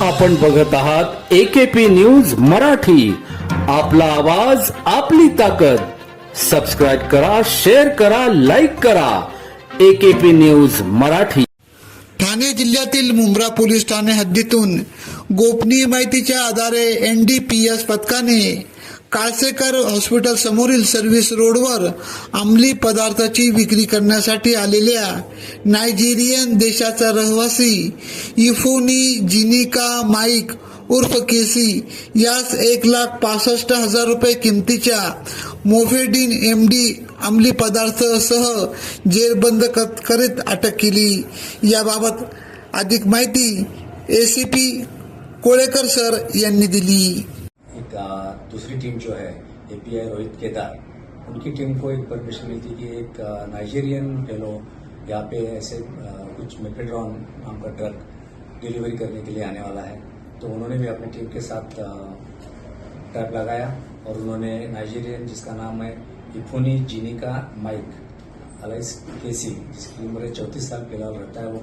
आपण बघत आहात एकेपी न्यूज मराठी. आपला आवाज आपली ताकद. सबस्क्राईब करा शेअर करा लाईक करा. AKP news Marathi. ठाणे जिल्ह्यातील मुंब्रा पोलीस ठाणे हद्दीतून गोपनीय माहितीच्या आधारे एन डी पी एस पथकाने काळसेकर हॉस्पिटल समोरील सर्व्हिस रोडवर अंमली पदार्थाची विक्री करण्यासाठी आलेल्या नायजेरियन देशाचा रहिवासी इफोनी जिनिका माईक उर्फ केसी यास एक लाख पासष्ट हजार रुपये किमतीच्या मोफेडिन एम डी अंमली पदार्थसह जेरबंद करीत अटक केली. याबाबत अधिक माहिती A C P Kolekar sir यांनी दिली. दूसरी टीम जो है एपीआई रोहित केदार, उनकी टीम को एक परमिशन मिली थी कि एक नाइजीरियन फेलो यहाँ पे ऐसे कुछ मेपेड्रॉन नाम का ड्रग डिलीवरी करने के लिए आने वाला है। तो उन्होंने भी अपनी टीम के साथ ट्रैप लगाया और उन्होंने नाइजीरियन जिसका नाम है इफोनी जीनिका माइक अलाइस केसी जिसकी उम्र है चौंतीस साल फ़िलहाल रहता है वो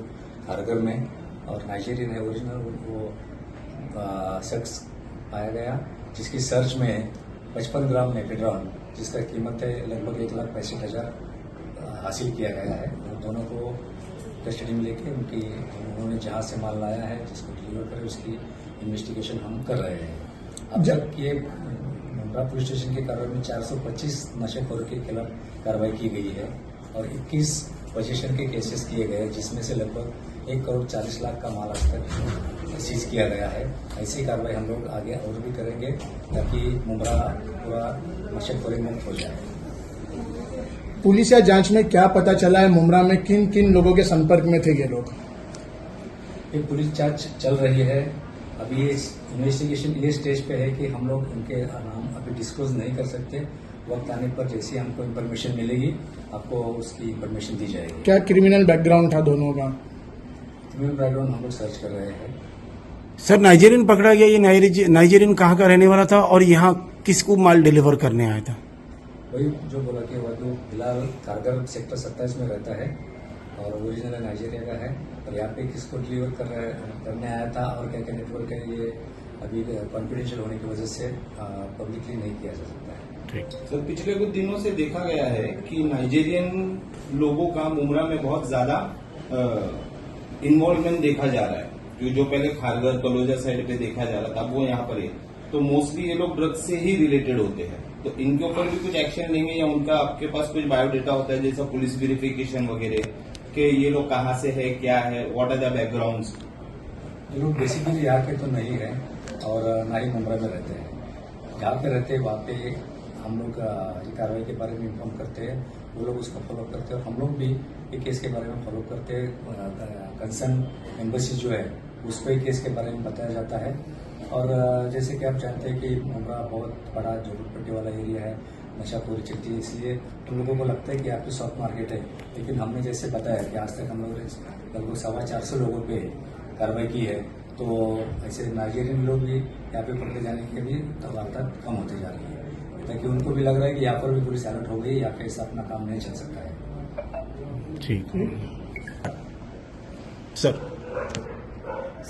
हरगर में, और नाइजीरियन है ओरिजिनल वो शख्स पाया गया। जिसकी सर्च में पचपन ग्राम मेपेड्रॉन जिसका कीमत है लगभग एक लाख पैंसठ हज़ार हासिल किया गया है। वो दोनों को कस्टडी में लेके उनकी उन्होंने जहाँ से माल लाया है जिसको डिलीवर करे उसकी इन्वेस्टिगेशन हम कर रहे हैं। अब जब ये मुंब्रा पुलिस स्टेशन की कार्रवाई में 425 नशेखोरों के खिलाफ कार्रवाई की गई है और 21 पोजीशन के केसेस किए गए जिसमें से लगभग एक करोड़ चालीस लाख का माल आज तक सीज किया गया है। ऐसी कार्रवाई हम लोग आगे और भी करेंगे ताकि मुमरा पूरा नशेखोरी मुक्त हो जाए। पुलिस या जाँच में क्या पता चला है मुमरा में किन किन लोगों के संपर्क में थे ये लोग? ये पुलिस जाँच चल रही है। अभी ये इन्वेस्टिगेशन ये स्टेज पे है कि हम लोग उनके नाम अभी डिस्क्लोज नहीं कर सकते। वक्त आने पर जैसे हमको इन्फॉर्मेशन मिलेगी आपको उसकी इन्फॉर्मेशन दी जाएगी। क्या क्रिमिनल बैकग्राउंड था दोनों का? बैकग्राउंड हम लोग सर्च कर रहे हैं। सर नाइजीरियन पकड़ा गया ये नाइजी- नाइजीरियन कहाँ का रहने वाला था और यहाँ किसको माल डिलीवर करने आया था? वही जो बोला कि वह जो फ़िलहाल कारगर सेक्टर सत्ताईस में रहता है और ओरिजिनल नाइजीरिया का है और यहाँ पे किसको डिलीवर कर रहा है करने आया था और क्या क्या नेटवर्क है ये अभी कॉन्फिडेंशियल होने की वजह से पब्लिकली नहीं किया जा सकता है। सर पिछले कुछ दिनों से देखा गया है कि नाइजीरियन लोगों का मुमरा में बहुत ज़्यादा इन्वॉल्वमेंट देखा जा रहा है। जो जो पहले खारगर कलोजा साइड पे देखा जा रहा था वो यहाँ पर है। तो मोस्टली ये लोग ड्रग्स से ही रिलेटेड होते हैं। तो इनके ऊपर भी कुछ एक्शन लेंगे या उनका आपके पास कुछ बायोडेटा होता है, जैसा पुलिस वेरिफिकेशन वगैरह, कि ये लोग कहाँ से है, क्या है व्हाट आर द बैकग्राउंड ये लोग बेसिकली यहाँ के तो नहीं है और ना ही मुंबई में रहते हैं। जहाँ पे रहते वहाँ पे हम लोग कार्रवाई के बारे में इन्फॉर्म करते हैं। वो लोग उसको फॉलो करते हैं और हम लोग भी ये केस के बारे में फॉलो करते हैं कंसर्न एम्बेसी जो है, उसको ही केस के बारे में बताया जाता है। और जैसे कि आप जानते हैं कि मुमरा बहुत बड़ा जरूरतपट्टी वाला एरिया है, नशाखोरी चलती है, इसलिए उन लोगों को लगता है कि आपकी शॉप मार्केट है। लेकिन हमने जैसे बताया कि आज तक हम लोग लगभग सवा चार सौ लोगों पे कार्रवाई की है तो ऐसे नाइजेरियन लोग भी यहाँ पे पकड़े जाने के भी वारदात कम होते जा रही है। ताकि उनको भी लग रहा है कि यहाँ पर भी पुलिस अलर्ट हो गई पे ऐसा अपना काम नहीं चल सकता है। ठीक सर।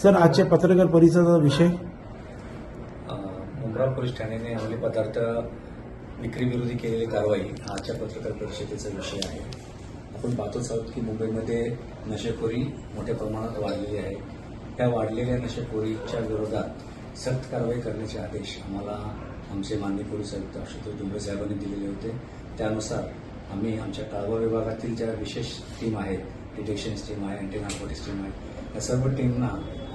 सर आजच्या पत्रकार परिषदेचा विषय? मुंब्रा पोलीस ठाण्याने अंमली पदार्थ विक्री विरोधी केलेली कारवाई हा आजच्या पत्रकार परिषदेचा विषय आहे. आपण पाहतोच आहोत की मुंबईमध्ये नशेखोरी मोठ्या प्रमाणात वाढलेली आहे. त्या वाढलेल्या नशेखोरीच्या विरोधात सक्त कारवाई करण्याचे आदेश आम्हाला आमचे माननीय पोलीस आयुक्त आशुतोष डुंबरे साहेबांनी दिलेले होते. त्यानुसार आम्ही आमच्या काळवा विभागातील ज्या विशेष टीम आहेत डिटेक्शन टीम आहे अँटी नार्कोटिक्स टीम आहे या सर्व टीमना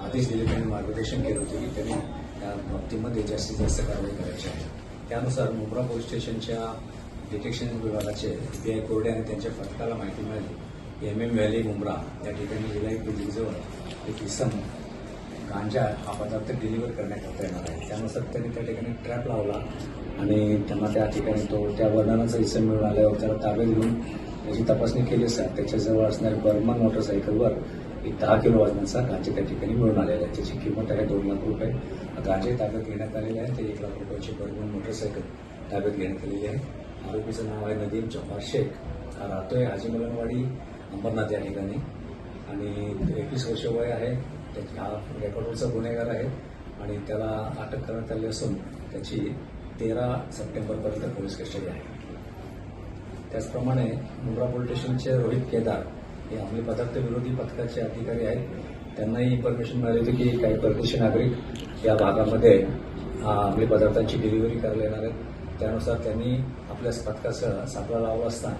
आदेश दिले त्यांनी मार्गदर्शन केले होते की त्यांनी त्या बाबतीमध्ये जास्तीत जास्त कारवाई करायची आहे. त्यानुसार मुंब्रा पोलीस स्टेशनच्या डिटेक्शन विभागाचे पी आय कोरडे आणि त्यांच्या पथकाला माहिती मिळाली. एम एम व्हॅली मुंब्रा या ठिकाणी विलायक बिल्डिंगजवळ एक इसम गांजा हा पदार्थ डिलिव्हर करण्याकरता येणार आहे. त्यानुसार त्यांनी त्या ठिकाणी ट्रॅप लावला आणि त्यांना त्या ठिकाणी तो त्या वर्णनाचा इसम मिळून आल्यावर त्याला ताब्यात घेऊन त्याची तपासणी केली असता त्याच्याजवळ असणाऱ्या बर्मन मोटरसायकलवर एक दहा किलो वजनाचा गांजा त्या ठिकाणी मिळून आलेला आहे. त्याची किंमत आहे दोन लाख रुपये. गांजे ताब्यात घेण्यात आलेले आहे. ते एक लाख रुपयाची बर्मन मोटरसायकल ताब्यात घेण्यात आलेली आहे. आरोपीचं नाव आहे नदीम जव्हार शेख. हा राहतोय हाजी मलनवाडी अंबरनाथ या ठिकाणी. आणि एकवीस वर्ष वय आहे. हा रेकॉर्डवरचा गुन्हेगार आहे आणि त्याला अटक करण्यात आली असून त्याची तेरा सप्टेंबरपर्यंत पोलीस कस्टडी आहे. त्याचप्रमाणे मुंब्रा पोलीस स्टेशनचे रोहित केदार हे अंमली पदार्थ विरोधी पथकाचे अधिकारी आहेत. त्यांनाही इन्फॉर्मेशन मिळाली होती की काही परदेशी नागरिक या भागामध्ये अंमली पदार्थांची डिलिव्हरी करायला येणार आहेत. त्यानुसार त्यांनी आपल्या पथकासह सापळा लावला असता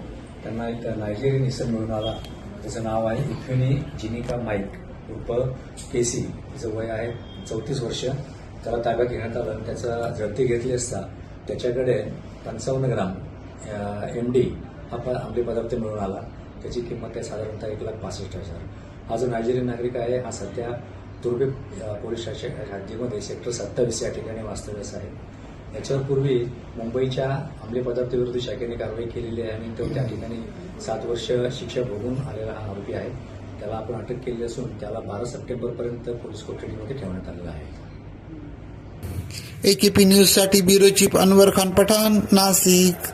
त्यांना एक नायजेरियन इसम मिळून आला. त्याचं नाव आहे इफ्युनी जिनिका माईक. उर्फ केसी तिचं वय आहे चौतीस वर्ष. त्याला ताब्यात घेण्यात आलं आणि त्याचा झडती घेतली असता त्याच्याकडे पंचावन्न ग्राम एम डी हा प अंमली पदार्थ मिळून आला. त्याची किंमत आहे साधारणतः एक लाख पासष्ट हजार. हा जो नायजेरियन नागरिक आहे हा सध्या तुर्बे पोलीस हद्दीमध्ये सेक्टर सत्तावीस या ठिकाणी वास्तव्यास आहे. याच्यावर पूर्वी मुंबईच्या अंमली पदार्थ विरोधी शाखेने कारवाई केलेली आहे आणि तो त्या ठिकाणी सात वर्ष शिक्षा भोगून आलेला हा आरोपी आहे. त्याला आपण अटक केली असून त्याला बारा सप्टेंबरपर्यंत पोलीस कोठडीमध्ये ठेवण्यात आलेलं आहे. एकेपी न्यूजसाठी ब्युरो चीफ अनवर खान पठाण नाशिक